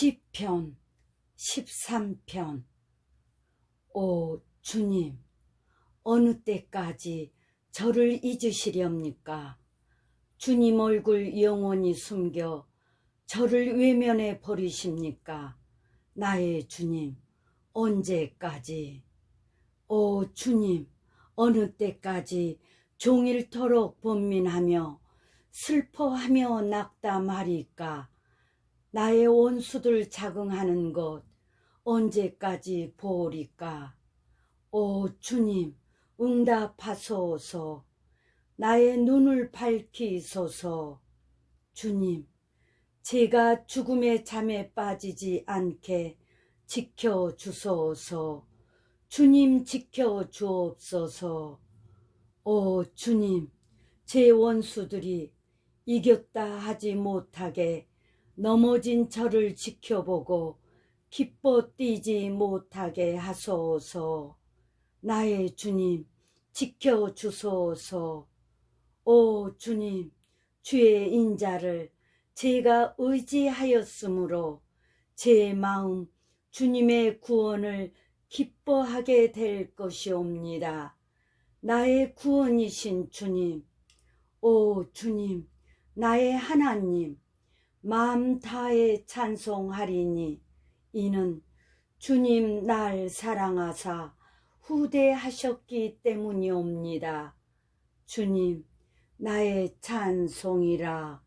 시편 13편. 오 주님 어느 때까지 저를 잊으시렵니까? 주님 얼굴 영원히 숨겨 저를 외면해 버리십니까? 나의 주님 언제까지? 오 주님 어느 때까지 종일토록 번민하며 슬퍼하며 낙담하리까 나의 원수들 자긍하는 것 언제까지 보리까? 오 주님 응답하소서. 나의 눈을 밝히소서. 주님 제가 죽음의 잠에 빠지지 않게 지켜주소서. 주님 지켜주옵소서. 오 주님 제 원수들이 이겼다 하지 못하게 넘어진 저를 지켜보고 기뻐 뛰지 못하게 하소서. 나의 주님 지켜 주소서. 오 주님 주의 인자를 제가 의지하였으므로 제 마음 주님의 구원을 기뻐하게 될 것이옵니다. 나의 구원이신 주님, 오 주님, 나의 하나님, 마음 다해 찬송하리니 이는 주님 날 사랑하사 후대하셨기 때문이옵니다. 주님 나의 찬송이라